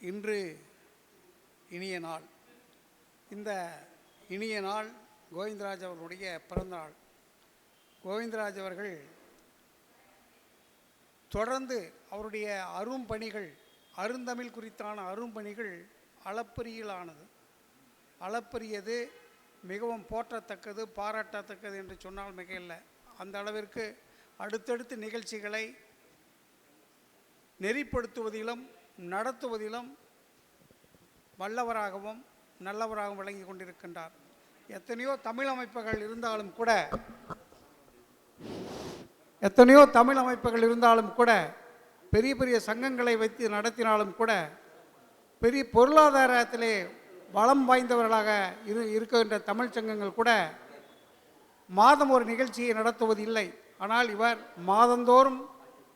இன்று இனிய நாள். இந்த இனிய நாள் கோவிந்தராஜ் அவர்களுடைய பிறந்தநாள். கோவிந்தராஜ் அவர்கள் தொடர்ந்து அவருடைய அரும்பணிகள் அருந்தமிழ் குறித்தான அரும்பணிகள் அளப்பரியலானது. அளப்பரியது மிகவும் போற்றத்தக்கது பாராட்டத்தக்கது என்று சொன்னால் மிக இல்லை அந்த அளவிற்கு அடுத்தடுத்து நிகழ்ச்சிகளை நெறிப்படுத்துவதிலும் நடத்துவதிலும் வல்லவராகவும் நல்லவராகவும் விளங்கி கொண்டிருக்கின்றார். எத்தனையோ தமிழ் அமைப்புகள் இருந்தாலும் கூட எத்தனையோ தமிழ் அமைப்புகள் இருந்தாலும் கூட பெரிய பெரிய சங்கங்களை வைத்து நடத்தினாலும் கூட பெரிய பொருளாதாரத்திலே வளம் வாய்ந்தவர்களாக இரு இருக்கின்ற தமிழ் சங்கங்கள் கூட மாதம் ஒரு நிகழ்ச்சியை நடத்துவதில்லை. ஆனால் இவர் மாதந்தோறும்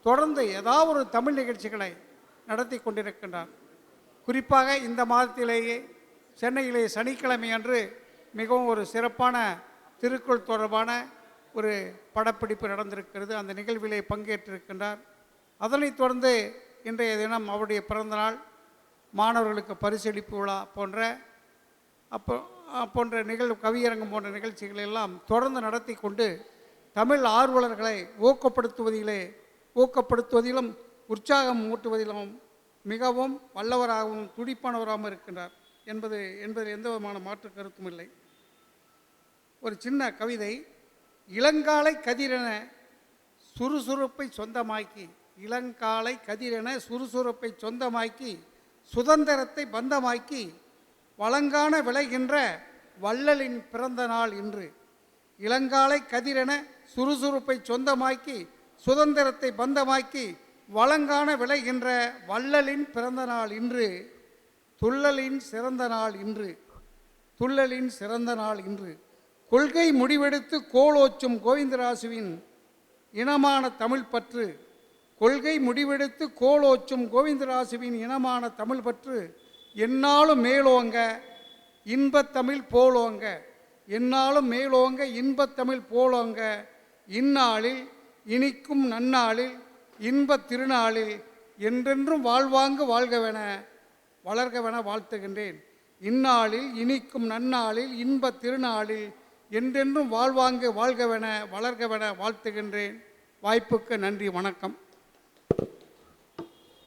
தொடர்ந்து ஏதாவது ஒரு தமிழ் நிகழ்ச்சிகளை நடத்தி கொண்டிருக்கின்றார். குறிப்பாக இந்த மாதத்திலேயே சென்னையிலே சனிக்கிழமை அன்று மிகவும் ஒரு சிறப்பான திருக்குறள் தொடர்பான ஒரு படப்பிடிப்பு நடந்திருக்கிறது. அந்த நிகழ்விலே பங்கேற்றிருக்கின்றார். அதனைத் தொடர்ந்து இன்றைய தினம் அவருடைய பிறந்தநாள் மாணவர்களுக்கு பரிசளிப்பு விழா போன்ற அப்போ போன்ற நிகழ்வு கவியரங்கம் போன்ற நிகழ்ச்சிகளை எல்லாம் தொடர்ந்து நடத்தி கொண்டு தமிழ் ஆர்வலர்களை ஊக்கப்படுத்துவதிலே ஊக்கப்படுத்துவதிலும் உற்சாகம் ஊட்டுவதிலும் மிகவும் வல்லவராகவும் துடிப்பானவராகவும் இருக்கின்றார் என்பது என்பதில் எந்த விதமான மாற்று கருத்தும் இல்லை. ஒரு சின்ன கவிதை இளங்காலை கதிரென சுறுசுறுப்பை சொந்தமாக்கி இளங்காலை கதிரென சுறுசுறுப்பை சொந்தமாக்கி சுதந்திரத்தை பந்தமாக்கி வழங்கான விளைகின்ற வள்ளலின் பிறந்த நாள் இன்று. இளங்காலை கதிரென சுறுசுறுப்பை சொந்தமாக்கி சுதந்திரத்தை பந்தமாக்கி வழங்கான விளைகின்ற வள்ளலின் பிறந்த நாள் இன்று துள்ளலின் சிறந்த நாள் இன்று துள்ளலின் சிறந்த நாள் இன்று. கொள்கை முடிவெடுத்து கோலோச்சும் கோவிந்தராசுவின் இனமான தமிழ் பற்று. கொள்கை முடிவெடுத்து கோலோச்சும் கோவிந்தராசுவின் இனமான தமிழ் பற்று. என்னாலும் மேலோங்க இன்பத்தமிழ் போலோங்க. என்னாலும் மேலோங்க இன்பத்தமிழ் போலோங்க. இந்நாளில் இனிக்கும் நன்னாளில் இன்பத் திருநாளில் என்றென்றும் வாழ்வாங்கு வாழ்கவென வளர்கவென வாழ்த்துகின்றேன். இந்நாளில் இனிக்கும் நன்னாளில் இன்பத் திருநாளில் என்றென்றும் வாழ்வாங்கு வாழ்கவென வளர்கவென வாழ்த்துகின்றேன். வாய்ப்புக்கு நன்றி வணக்கம்.